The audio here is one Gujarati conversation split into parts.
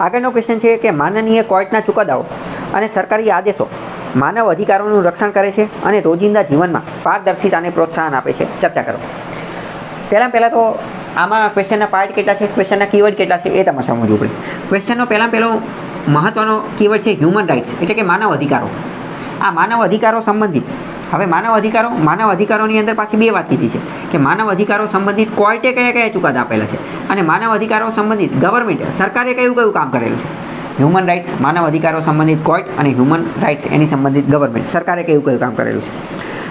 આગળનો ક્વેશ્ચન છે કે માનનીય કોર્ટના ચુકાદાઓ અને સરકારી આદેશો માનવ અધિકારોનું રક્ષણ કરે છે અને રોજિંદા જીવનમાં પારદર્શિતાને પ્રોત્સાહન આપે છે. ચર્ચા કરો. પહેલાં પહેલાં તો આમાં ક્વેશ્ચનના પાર્ટ કેટલા છે? ક્વેશ્ચનના કીવર્ડ કેટલા છે? એ તમારે સમજવું પડે. ક્વેશ્ચનનો પહેલાં પહેલો મહત્ત્વનો કીવર્ડ છે હ્યુમન રાઇટ્સ એટલે કે માનવ અધિકારો. આ માનવ અધિકારો સંબંધિત હવે માનવ અધિકારો, માનવ અધિકારોની અંદર પાછી બે વાત કીધી છે કે માનવ અધિકારો સંબંધિત કોર્ટે કયા કયા ચુકાદા આપેલા છે અને માનવ અધિકારો સંબંધિત ગવર્મેન્ટ સરકારે કયું કયું કામ કરેલું છે? હ્યુમન રાઇટ્સ માનવ અધિકારો સંબંધિત કોર્ટ અને હ્યુમન રાઇટ્સ એની સંબંધિત ગવર્મેન્ટ સરકારે કયું કયું કામ કરેલું છે?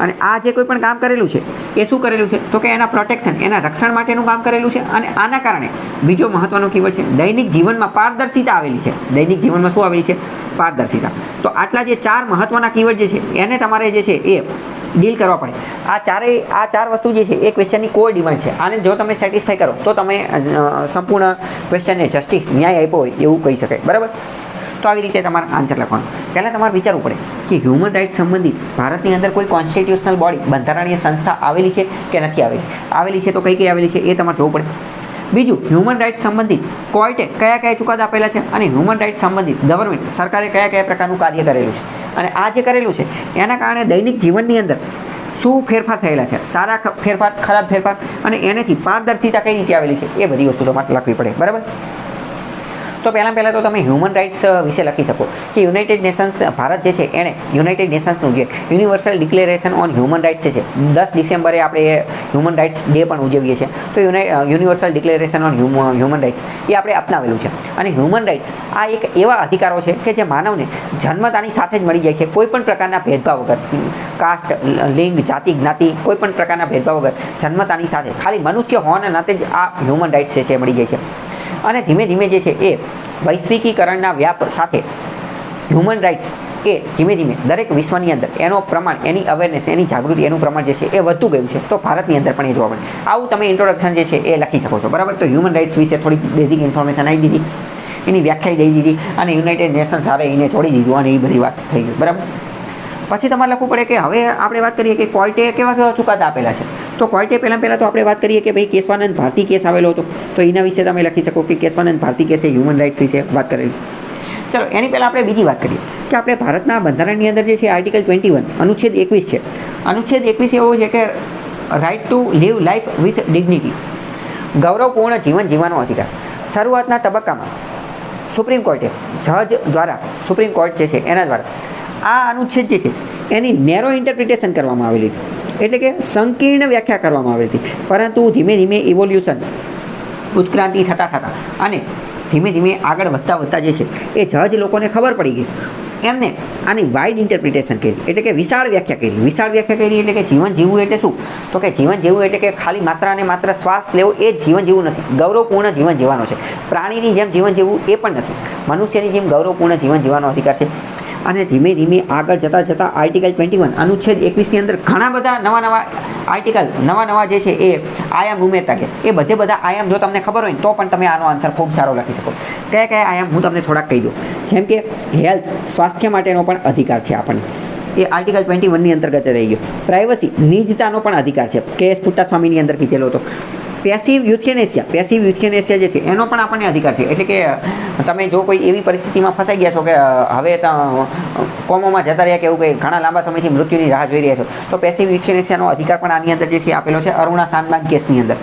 અને આ જે કોઈ પણ કામ કરેલું છે, એ શું કરેલું છે? તો કે એના પ્રોટેક્શન એના રક્ષણ માટેનું કામ કરેલું છે અને આના કારણે બીજો મહત્વનો કીવર્ડ છે, દૈનિક જીવનમાં પારદર્શિતા આવેલી છે. દૈનિક જીવનમાં શું આવેલી છે? પારદર્શિતા. તો આટલા જે ચાર મહત્વના કીવર્ડ જે છે, એને તમારે જે છે એ ડીલ કરવા પડે. આ ચારેય, આ ચાર વસ્તુ જે છે, એ ક્વેશ્ચનની કોર ડિમાન્ડ છે. આને જો તમે સેટિસ્ફાઈ કરો, તો તમે સંપૂર્ણ ક્વેશ્ચનને જસ્ટિસ ન્યાય આપ્યો હોય, એવું કહી શકાય. બરાબર? તો આવી રીતે તમારે આન્સર લખવાનો. પહેલાં તમારે વિચારવું પડે કે હ્યુમન રાઇટ્સ સંબંધિત ભારતની અંદર કોઈ કોન્સ્ટિટ્યુશનલ બોડી બંધારણીય સંસ્થા આવેલી છે કે નથી આવેલી? આવેલી છે તો કઈ કઈ આવેલી છે એ તમારે જોવું પડે. બીજું હ્યુમન રાઇટ્સ સંબંધિત કોર્ટે કયા કયા ચુકાદા આપેલા છે અને હ્યુમન રાઇટ્સ સંબંધિત ગવર્મેન્ટ સરકારે કયા કયા પ્રકારનું કાર્ય કરેલું છે? અને આ જે કરેલું છે, એના કારણે દૈનિક જીવનની અંદર શું ફેરફાર થયેલા છે? સારા ફેરફાર, ખરાબ ફેરફાર અને એનેથી પારદર્શિતા કઈ રીતે આવેલી છે? એ બધી વસ્તુ તમારે લખવી પડે. બરાબર? તો પહેલાં પહેલાં તો તમે હ્યુમન રાઇટ્સ વિશે લખી શકો. કે યુનાઇટેડ નેશન્સ ભારત જે છે, એણે યુનાઇટેડ નેશન્સનું જે universal declaration on human rights છે, દસ ડિસેમ્બરે આપણે હ્યુમન રાઇટ્સ ડે પણ ઉજવીએ છીએ. તો universal declaration on human rights એ આપણે અપનાવેલું છે. અને હ્યુમન રાઇટ્સ આ એક એવા અધિકારો છે કે જે માનવને જન્મતાની સાથે જ મળી જાય છે કોઈપણ પ્રકારના ભેદભાવ વગર. કાસ્ટ લિંગ, જાતિ, જ્ઞાતિ કોઈપણ પ્રકારના ભેદભાવ વગર જન્મતાની સાથે. ખાલી મનુષ્ય હોવાના નાતે જ આ હ્યુમન રાઇટ્સ છે મળી જાય છે. અને ધીમે ધીમે જે છે એ વૈશ્વિકીકરણના વ્યાપ સાથે હ્યુમન રાઇટ્સ એ ધીમે ધીમે દરેક વિશ્વની અંદર એનો પ્રમાણ, એની અવેરનેસ એની જાગૃતિ, એનું પ્રમાણ જે છે એ વધતું ગયું છે. તો ભારતની અંદર પણ એ જોવા મળે. આવું તમે ઇન્ટ્રોડક્શન જે છે એ લખી શકો છો. બરાબર? તો હ્યુમન રાઇટ્સ વિશે થોડીક બેઝિક ઇન્ફોર્મેશન આવી દીધી. એની વ્યાખ્યા દઈ દીધી અને યુનાઇટેડ નેશન્સ આવે એને છોડી દીધું અને એ બધી વાત થઈ ગઈ. બરાબર? પછી તમારે લખવું પડે કે હવે આપણે વાત કરીએ કે કોર્ટે કેવા કેવા ચુકાદા આપેલા છે. તો કોર્ટે પહેલાં પહેલાં તો આપણે વાત કરીએ કે ભાઈ કેશવાનંદ ભારતી કેસ આવેલો હતો. તો એના વિશે તમે લખી શકો કે કેશવાનંદ ભારતી કેસે હ્યુમન રાઇટ્સ વિશે વાત કરેલી. ચલો, એની પહેલાં આપણે બીજી વાત કરીએ. કે આપણે ભારતના બંધારણની અંદર જે છે આર્ટિકલ ટ્વેન્ટી વન અનુચ્છેદ એકવીસ છે. અનુચ્છેદ એકવીસ એવો છે કે right to live life with dignity ગૌરવપૂર્ણ જીવન જીવવાનો અધિકાર. શરૂઆતના તબક્કામાં સુપ્રીમ કોર્ટે, જજ દ્વારા, સુપ્રીમ કોર્ટ જે છે એના દ્વારા આ અનુચ્છેદ જે છે, એની નેરો ઇન્ટરપ્રિટેશન કરવામાં આવેલી હતી. એટલે કે સંકીર્ણ વ્યાખ્યા કરવામાં આવી હતી. પરંતુ ધીમે ધીમે ઇવોલ્યુશન ઉત્ક્રાંતિ થતાં થતાં અને ધીમે ધીમે આગળ વધતા વધતા જે છે, એ જજ લોકોને ખબર પડી ગઈ. એમને આની વાઇડ ઇન્ટરપ્રિટેશન કરી, એટલે કે વિશાળ વ્યાખ્યા કરી. વિશાળ વ્યાખ્યા કરી એટલે કે જીવન જીવવું એટલે શું? તો કે જીવન જીવવું એટલે કે ખાલી માત્ર અને માત્ર શ્વાસ લેવો, એ જ જીવન જીવવું નથી. ગૌરવપૂર્ણ જીવન જીવવાનો છે. પ્રાણીની જેમ જીવન જીવવું એ પણ નથી. મનુષ્યની જેમ ગૌરવપૂર્ણ જીવન જીવવાનો અધિકાર છે. અને ધીમે ધીમે આગળ જતાં જતાં આર્ટિકલ ટ્વેન્ટી વન અનુચ્છેદ એકવીસની અંદર ઘણા બધા નવા નવા આર્ટિકલ નવા નવા જે છે એ આયામ ઉમેરતા કે એ બધે બધા આયામ જો તમને ખબર હોય તો પણ તમે આનો આન્સર ખૂબ સારો લખી શકો. કયા કયા આયામ હું તમને થોડાક કહી દઉં. જેમ કે હેલ્થ સ્વાસ્થ્ય માટેનો પણ અધિકાર છે આપણને. એ આર્ટિકલ ટ્વેન્ટી વનની અંતર્ગત રહી ગયો. પ્રાઇવસી નિજતાનો પણ અધિકાર છે. કે એસ પુટ્ટાસ્વામીની અંદર કીધેલો હતો. પેસિવ યુથેનેસિયા પેસિવ યુથેનેસિયા જે છે, એનો પણ આપણને અધિકાર છે. એટલે કે, તમે જો કોઈ એવી પરિસ્થિતિમાં ફસાઈ ગયા છો કે, હવે કોમોમાં જતા રહ્યા કે ઘણા લાંબા સમયથી મૃત્યુની રાહ જોઈ રહ્યા છો, તો પેસિવ યુથેનેસિયાનો અધિકાર પણ આની અંદર જે છે આપેલો છે, અરુણા સાનબાગ કેસની અંદર.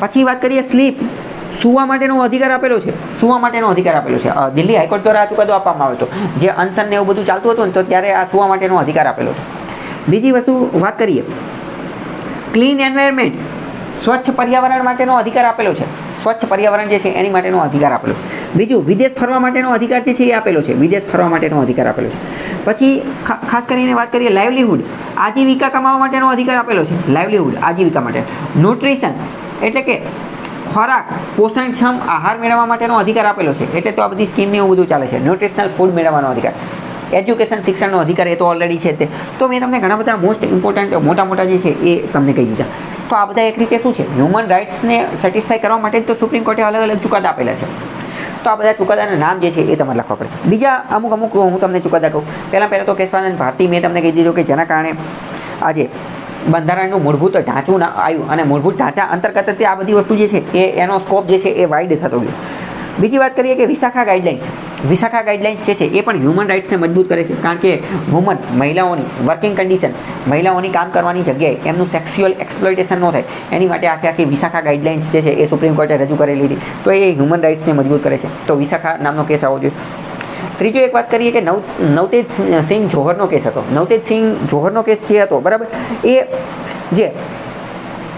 પછી વાત કરીએ સ્લીપ સુવા માટેનો અધિકાર આપેલો છે. સુવા માટેનો અધિકાર આપેલો છે. દિલ્હી હાઈકોર્ટ દ્વારા આ ચુકાદો આપવામાં આવ્યો હતો. જે અનસન ને એવું બધું ચાલતું હતું ને, તો ત્યારે આ સુવા માટેનો અધિકાર આપેલો હતો. બીજી વસ્તુ વાત કરીએ. ક્લીન એન્વાયરમેન્ટ સ્વચ્છ પર્યાવરણ માટેનો અધિકાર આપેલો છે. સ્વચ્છ પર્યાવરણ જે છે, એની માટેનો અધિકાર આપેલો છે. બીજું, વિદેશ ફરવા માટેનો અધિકાર જે છે, એ આપેલો છે. વિદેશ ફરવા માટેનો અધિકાર આપેલો છે. પછી ખાસ કરીને વાત કરીએ લાઇવલીહુડ આજીવિકા કમાવા માટેનો અધિકાર આપેલો છે. લાઇવલીહુડ આજીવિકા માટે. ન્યુટ્રિશન એટલે કે ખોરાક, પોષણક્ષમ આહાર મેળવવા માટેનો અધિકાર આપેલો છે. એટલે તો આ બધી સ્કીમને એવું બધું ચાલે છે. ન્યુટ્રિશનલ ફૂડ મેળવવાનો અધિકાર. એજ્યુકેશન શિક્ષણનો અધિકાર એ તો ઓલરેડી છે તે. તો મેં તમને ઘણા બધા મોસ્ટ ઇમ્પોર્ટન્ટ મોટા મોટા જે છે, એ તમને કહી દીધા. તો આ બધા એક રીતે શું છે? હ્યુમન રાઇટ્સને સેટિસ્ફાય કરવા માટે તો સુપ્રીમ કોર્ટે અલગ અલગ ચુકાદા આપેલા છે. તો આ બધા ચુકાદાના નામ જે છે એ તમારે લખવા પડે. બીજા અમુક અમુક હું તમને ચુકાદા કહું. પહેલાં પહેલાં તો કેશવાનંદ ભારતી મેં તમને કહી દીધું કે જેના કારણે આજે બંધારણનું મૂળભૂત ઢાંચું આવ્યું અને મૂળભૂત ઢાંચા અંતર્ગત આ બધી વસ્તુ જે છે એ એનો સ્કોપ જે છે એ વાઇડ થતો ગયો. બીજી વાત કરીએ કે વિશાખા ગાઈડલાઇન્સ વિશાખા ગાઈડલાઇન્સ જે છે, એ પણ હ્યુમન રાઇટ્સને મજબૂત કરે છે. કારણ કે વુમન મહિલાઓની વર્કિંગ કન્ડિશન મહિલાઓની કામ કરવાની જગ્યાએ એમનું સેક્સ્યુઅલ એક્સપ્લોઇટેશન ન થાય. એની માટે આખી આખી વિશાખા ગાઈડલાઇન્સ જે છે, એ સુપ્રીમ કોર્ટે રજૂ કરેલી હતી તો એ હ્યુમન રાઇટ્સને મજબૂત કરે છે. તો વિશાખા નામનો કેસ આવો જોઈએ. ત્રીજો એક વાત કરીએ કે નવ, નવતેજ સિંહ જોહરનો કેસ હતો. નવતેજ સિંહ જોહરનો કેસ જે હતો, બરાબર? એ જે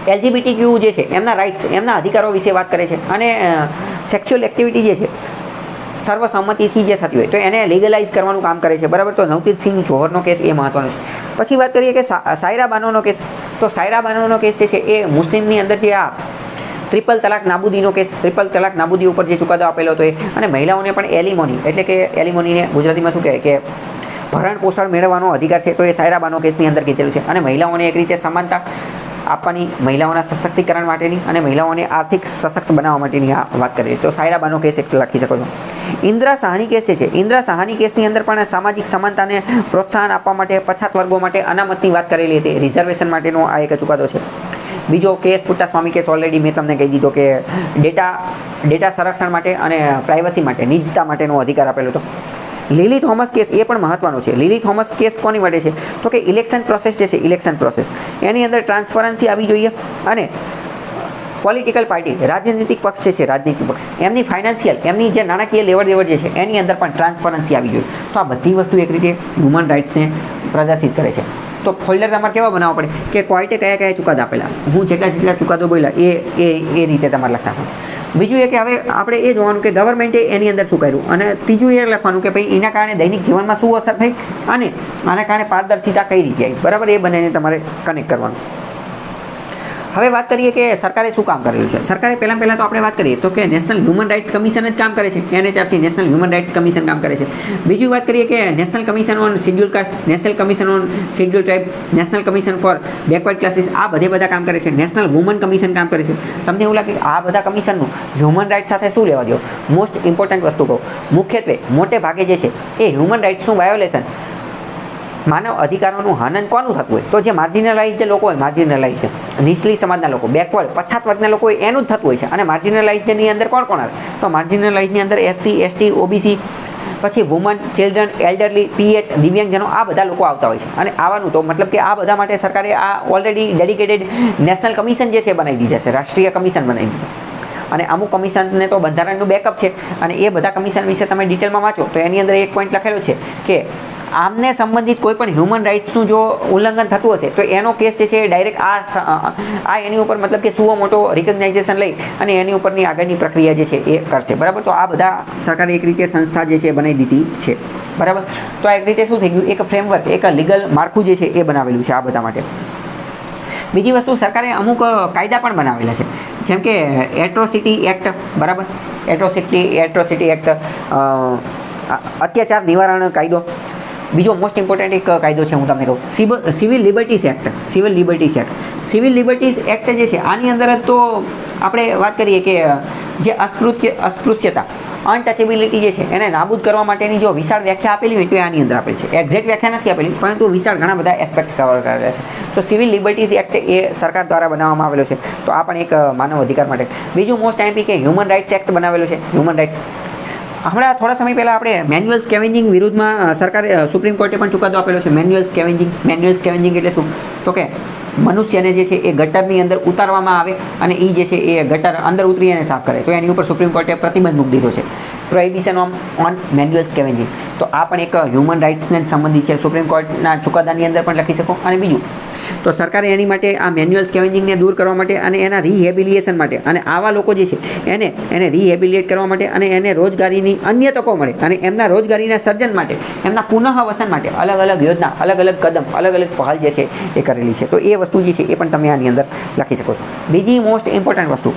એલજીબીટી ક્યુ જે છે, એમના રાઇટ્સ એમના અધિકારો વિશે વાત કરે છે. અને સેક્સ્યુઅલ એક્ટિવિટી જે છે, સર્વસંમતિથી જે થતી હોય, તો એને લીગલાઇઝ કરવાનું કામ કરે છે. બરાબર? તો નવતીત સિંહ જોહરનો કેસ એ મહત્વનો છે. પછી વાત કરીએ કે સાયરા બાનોનો કેસ. તો સાયરા બાનોનો કેસ જે છે, એ મુસ્લિમની અંદર જે આ ટ્રિપલ તલાક નાબૂદીનો કેસ ટ્રિપલ તલાક નાબૂદી ઉપર જે ચુકાદો આપેલો હતો એ, અને મહિલાઓને પણ એલિમોની, એટલે કે એલિમોનીને ગુજરાતીમાં શું કહે કે ભરણ પોષણ મેળવવાનો અધિકાર છે, તો એ સાયરાબાનો કેસની અંદર કીધેલું છે. અને મહિલાઓને એક રીતે સમાનતા આપવાની મહિલાઓના સશક્તિકરણ માટેની અને મહિલાઓને આર્થિક સશક્ત બનાવવા માટેની આ વાત કરી તો સાયરાબાનો કેસ એક લખી શકો છો. ઇન્દિરા સાહાની કેસ છે, ઇન્દિરા સાહાની કેસની અંદર પણ સામાજિક સમાનતાને પ્રોત્સાહન આપવા માટે, પછાત વર્ગો માટે અનામતની વાત કરેલી હતી. રિઝર્વેશન માટેનો આ એક ચુકાદો છે. બીજો case Puttaswamy case already મેં તમને કહી દીધો કે ડેટા ડેટા સંરક્ષણ માટે અને પ્રાઇવસી માટે, નિજતા માટેનો અધિકાર આપેલો હતો. લીલી થોમસ કેસ એ પણ મહત્વનો છે. લીલી થોમસ કેસ કોની માટે છે? તો કે ઇલેક્શન પ્રોસેસ જે છે ઇલેક્શન પ્રોસેસ એની અંદર ટ્રાન્સપરન્સી આવી જોઈએ અને પોલિટિકલ પાર્ટી રાજનીતિક પક્ષ જે છે, રાજનીતિક પક્ષ, એમની ફાઇનાન્શિયલ એમની જે નાણાકીય લેવડ દેવડ જે છે, એની અંદર પણ ટ્રાન્સપરન્સી આવી જોઈએ. તો આ બધી વસ્તુ એક રીતે હ્યુમન રાઇટ્સને પ્રદર્શિત કરે છે. તો ફોલ્ડર તમારે કેવા બનાવવા પડે? કે કોર્ટે કયા કયા ચુકાદા આપેલા? હું જેટલા જેટલા ચુકાદો બોલ્યા, એ એ રીતે તમારે લખતા બીજું એ કે હવે આપણે એ જોવાનું કે ગવર્મેન્ટે એની અંદર શું કર્યું? અને ત્રીજું એ લખવાનું કે ભાઈ એના કારણે દૈનિક જીવનમાં શું અસર થઈ? અને આના કારણે પારદર્શિતા કઈ રીતે આવી? બરાબર? એ બંનેને તમારે કનેક્ટ કરવાનું. હવે વાત કરીએ કે સરકારે શું કામ કરેલું છે? સરકારે પહેલાં પહેલાં તો આપણે વાત કરીએ તો કે નેશનલ હ્યુમન રાઇટ્સ કમિશન જ કામ કરે છે. NHRC national human rights commission કામ કરે છે. બીજી વાત કરીએ કે national commission on schedule caste, national commission on schedule tribe, national commission for backward classes, આ બધે બધા કામ કરે છે. નેશનલ વુમન કમિશન કામ કરે છે. તમને એવું લાગે આ બધા કમિશનનું હ્યુમન રાઇટ્સ સાથે શું લેવા દો? મોસ્ટ ઇમ્પોર્ટન્ટ વસ્તુ કહું. મુખ્યત્વે મોટે ભાગે જે છે એ હ્યુમન રાઇટ્સનું વાયોલેશન. માનવ અધિકારોનું હનન કોનું થતું હોય? તો જે માર્જિનલાઇઝ જે લોકો હોય માર્જિનલાઇઝ નીચલી સમાજના લોકો બેકવર્ડ પછાત વર્ગના લોકો હોય, એનું જ થતું હોય છે. અને માર્જિનલાઇઝની અંદર કોણ કોણ આવે? તો માર્જિનલાઇઝની અંદર એસસી એસટી ઓબીસી પછી વુમન ચિલ્ડ્રન એલ્ડરલી પીએચ દિવ્યાંગજનો, આ બધા લોકો આવતા હોય છે. અને આવવાનું તો મતલબ કે આ બધા માટે સરકારે આ ઓલરેડી ડેડિકેટેડ નેશનલ કમિશન જે છે બનાવી દીધા છે, રાષ્ટ્રીય કમિશન બનાવી દીધા. અને અમુક કમિશનને તો બંધારણનું બેકઅપ છે. અને એ બધા કમિશન વિશે તમે ડિટેલમાં વાંચો, તો એની અંદર એક પોઈન્ટ લખેલો છે કે આમને સંબંધિત કોઈ પણ હ્યુમન રાઇટ્સનું જો ઉલ્લંઘન થતું હશે, તો એનો કેસ જે છે એ ડાયરેક્ટ આ આ એની ઉપર મતલબ કે સુઓ મોટો રિકગ્નાઇઝેશન લઈ અને એની ઉપરની આગળની પ્રક્રિયા જે છે એ કરશે. બરાબર? તો આ બધા સરકારે એક રીતે સંસ્થા જે છે એ બનાવી દીધી છે. બરાબર? તો આ એક રીતે શું થઈ ગયું? એક ફ્રેમવર્ક એક લીગલ માળખું જે છે એ બનાવેલું છે આ બધા માટે. બીજી વસ્તુ, સરકારે અમુક કાયદા પણ બનાવેલા છે. જેમ કે એટ્રોસિટી એક્ટ બરાબર? એટ્રોસિટી એટ્રોસિટી એક્ટ અત્યાચાર નિવારણ કાયદો બીજો મોસ્ટ ઇમ્પોર્ટન્ટ એક કાયદો છે હું તમને કહું. સિવ- civil liberties act civil liberties act civil liberties act જે છે, આની અંદર તો આપણે વાત કરીએ કે, જે અસ્પૃત્ય અસ્પૃશ્યતા અનટચેબિલિટી જે છે, એને નાબૂદ કરવા માટેની જો વિશાળ વ્યાખ્યા આપેલી હોય તો આની અંદર આપેલી છે. એક્ઝેક્ટ વ્યાખ્યા નથી આપેલી, પરંતુ વિશાળ ઘણા બધા એસ્પેક્ટ કવર કરેલા છે. તો સિવિલ લિબર્ટીઝ એક્ટ એ સરકાર દ્વારા બનાવવામાં આવેલો છે. તો આ પણ એક માનવ અધિકાર માટે. બીજું મોસ્ટ આઈપી કે હ્યુમન રાઇટ્સ એક્ટ બનાવેલો છે. હ્યુમન રાઇટ્સ હમણાં થોડા સમય પહેલાં આપણે મેન્યુઅલ સ્કેવેન્જિંગ વિરુદ્ધમાં સરકારે સુપ્રીમ કોર્ટે પણ ચુકાદો આપેલો છે. મેન્યુઅલ સ્કેવેન્જિંગ મેન્યુઅલ સ્કેવેન્જિંગ એટલે શું? તો કે મનુષ્યને જે છે એ ગટરની અંદર ઉતારવામાં આવે અને એ જે છે એ ગટર અંદર ઉતરી અને સાફ કરે. તો એની ઉપર સુપ્રીમ કોર્ટે પ્રતિબંધ મૂકી દીધો છે. Prohibition on on manual scavenging તો આ પણ એક હ્યુમન રાઇટ્સને સંબંધિત છે. સુપ્રીમ કોર્ટના ચુકાદાની અંદર પણ લખી શકો. અને બીજું તો સરકારે એની માટે આ મેન્યુઅલ સ્કેવેન્જિંગને દૂર કરવા માટે અને એના રિહેબિલિએશન માટે અને આવા લોકો જે છે, એને એને રિહેબિલિએટ કરવા માટે અને એને રોજગારીની અન્ય તકો મળે અને એમના રોજગારીના સર્જન માટે, એમના પુનઃવસન માટે અલગ અલગ યોજના, અલગ અલગ કદમ, અલગ અલગ પહેલ જે છે એ કરેલી છે. તો એ વસ્તુ જે છે એ પણ તમે આની અંદર લખી શકો છો. બીજી મોસ્ટ ઇમ્પોર્ટન્ટ વસ્તુ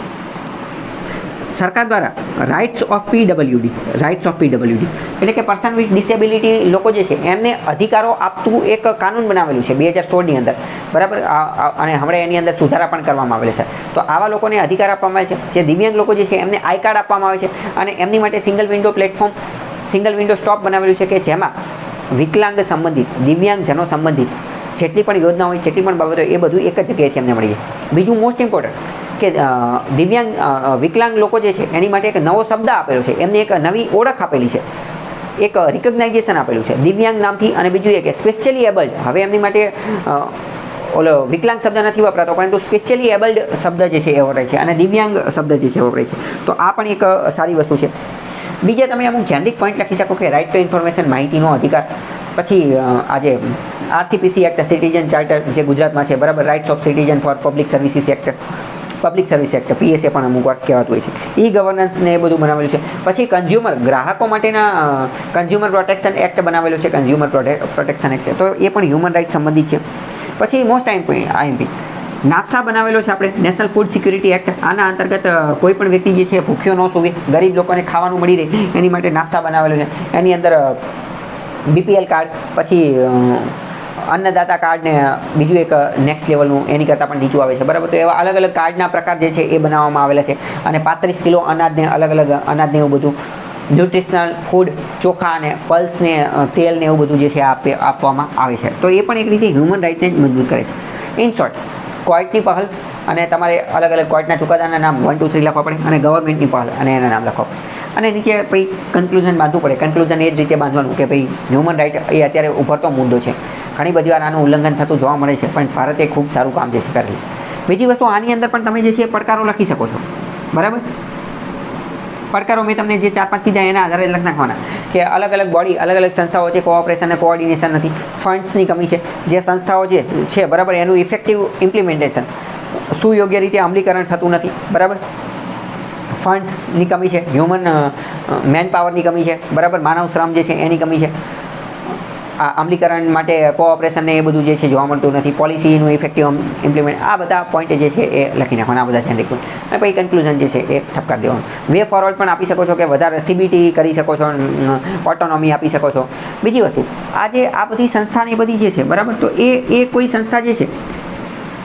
સરકાર દ્વારા rights of PWD rights of PWD એટલે કે પર્સન વિથ ડિસેબિલિટી લોકો જે છે, એમને અધિકારો આપતું એક કાનૂન બનાવેલું છે બે હજાર સોળની અંદર. બરાબર? અને હમણાં એની અંદર સુધારા પણ કરવામાં આવેલા છે. તો આવા લોકોને અધિકાર આપવામાં આવે છે. જે દિવ્યાંગ લોકો જે છે, એમને આઈ કાર્ડ આપવામાં આવે છે. અને એમની માટે single window platform single window stop બનાવેલું છે કે જેમાં વિકલાંગ સંબંધિત, દિવ્યાંગજનો સંબંધિત જેટલી પણ યોજના હોય, જેટલી પણ બાબતો એ બધું એક જ જગ્યાએથી એમને મળી જાય. બીજું મોસ્ટ ઇમ્પોર્ટન્ટ કે દિવ્યાંગ વિકલાંગ લોકો જે છે, એની માટે એક નવો શબ્દ આપેલો છે. એમને એક નવી ઓળખ આપેલી છે. એક રિકગ્નાઇઝેશન આપેલું છે. દિવ્યાંગ નામથી અને બીજું કે સ્પેશિયલી એબલ્ડ હવે એમની માટે ઓલો વિકલાંગ શબ્દ નથી વપરાતો, પરંતુ સ્પેશિયલી એબલ્ડ શબ્દ જે છે એ વપરાય છે અને દિવ્યાંગ શબ્દ જે છે વપરાય છે. તો આ પણ એક સારી વસ્તુ છે. બીજા તમે અમુક જેનરિક પોઈન્ટ લખી શકો કે રાઇટ ટુ ઇન્ફોર્મેશન માહિતીનો અધિકાર. પછી આજે આરસીપીસી એક્ટ સિટીઝન ચાર્ટર જે ગુજરાતમાં છે, બરાબર rights of citizen for public services act public service act PSA પણ અમુક વાર કહેવાતું હોય છે. ઈ ગવર્નન્સને એ બધું બનાવેલું છે. પછી કન્ઝ્યુમર ગ્રાહકો માટેના કન્ઝ્યુમર પ્રોટેક્શન એક્ટ બનાવેલું છે કન્ઝ્યુમર પ્રોટેક્શન એક્ટ તો એ પણ હ્યુમન રાઇટ સંબંધિત છે. પછી મોસ્ટ આઈએમપી નાપસા બનાવેલો છે આપણે નેશનલ ફૂડ સિક્યુરિટી એક્ટ આના અંતર્ગત કોઈ પણ વ્યક્તિ જે છે, ભૂખ્યો ન સુવે, ગરીબ લોકોને ખાવાનું મળી રહે, એની માટે નાપસા બનાવેલો છે. એની અંદર બીપીએલ કાર્ડ પછી અન્નદાતા કાર્ડને બીજું એક નેક્સ્ટ લેવલનું એની કરતાં પણ નીચું આવે છે. બરાબર? તો એવા અલગ અલગ કાર્ડના પ્રકાર જે છે એ બનાવવામાં આવેલા છે. અને પાંત્રીસ કિલો અનાજને અલગ અલગ અનાજને એવું બધું ન્યુટ્રિશનલ ફૂડ ચોખા અને પલ્સને તેલને એવું બધું જે છે આપે, આપવામાં આવે છે. તો એ પણ એક રીતે હ્યુમન રાઇટને જ મજબૂત કરે છે. ઇન શોર્ટ કોર્ટની પહેલ અને તમારે અલગ અલગ કોર્ટના ચુકાદાના નામ વન ટુ થ્રી લખવા પડે અને ગવર્મેન્ટની પહેલ અને એના નામ લખવા પડે. અને નીચે પછી કન્ક્લુઝન બાંધવું પડે. કન્ક્લુઝન એ જ રીતે બાંધવાનું કે ભાઈ હ્યુમન રાઇટ એ અત્યારે ઉભરતો મુદ્દો છે. ઘણી બધી વાર આનું ઉલ્લંઘન થતું જોવા મળે છે, પણ ભારતે ખૂબ સારું કામ જે છે કરેલું બીજી વસ્તુ, આની અંદર પણ તમે જે છે પડકારો લખી શકો છો. બરાબર? પડકારો મેં તમને જે ચાર પાંચ કીધા એના આધારે લખ નાખવાના. કે અલગ અલગ બોડી અલગ અલગ સંસ્થાઓ છે કોઓપરેશન અને કોઓર્ડિનેશન નથી. ફંડ્સની કમી છે. જે સંસ્થાઓ જે છે, બરાબર, એનું ઇફેક્ટિવ ઇમ્પ્લિમેન્ટેશન સુયોગ્ય રીતે અમલીકરણ થતું નથી. બરાબર? ફંડ્સની કમી છે. હ્યુમન મેન પાવરની કમી છે. બરાબર? માનવ શ્રમ જે છે, એની કમી છે. આ અમલીકરણ માટે કોઓપરેશન ને એ બધું જે છે જોવા મળતું નથી. પોલિસીનું ઇફેક્ટિવ ઇમ્પ્લિમેન્ટ આ બધા પોઈન્ટ જે છે એ લખી નાખવાના, આ બધા જેનરિક પોઈન્ટ અને પછી કન્ક્લુઝન જે છે એ ઠપકાર દેવાનું. વે ફોરવર્ડ પણ આપી શકો છો કે વધારે સીબીટી કરી શકો છો ઓટોનોમી આપી શકો છો. બીજી વસ્તુ, આ જે આ બધી સંસ્થાની બધી જે છે, બરાબર? તો એ એ કોઈ સંસ્થા જે છે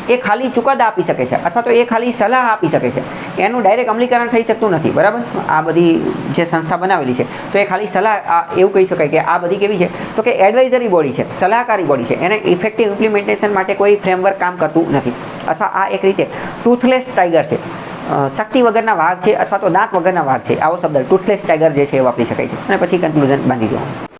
એ ખાલી ચુકાદા આપી શકે છે અથવા તો એ ખાલી સલાહ આપી શકે છે. એનું ડાયરેક્ટ અમલીકરણ થઈ શકતું નથી, બરાબર? આ બધી જે સંસ્થા બનાવેલી છે, તો એ ખાલી સલાહ એવું કહી શકાય કે આ બધી કેવી છે? તો કે એડવાઇઝરી બોડી છે, સલાહકારી બોડી છે, એને ઇફેક્ટિવ ઇમ્પ્લિમેન્ટેશન માટે કોઈ ફ્રેમવર્ક કામ કરતું નથી. અથવા આ એક રીતે ટૂથલેસ ટાઈગર છે. શક્તિ વગરના વાઘ છે અથવા તો દાંત વગરના વાઘ છે. આવો શબ્દ ટૂથલેસ ટાઈગર જે છે, એ વાપરી શકાય છે. અને પછી કન્ક્લુઝન બાંધી દેવાનું.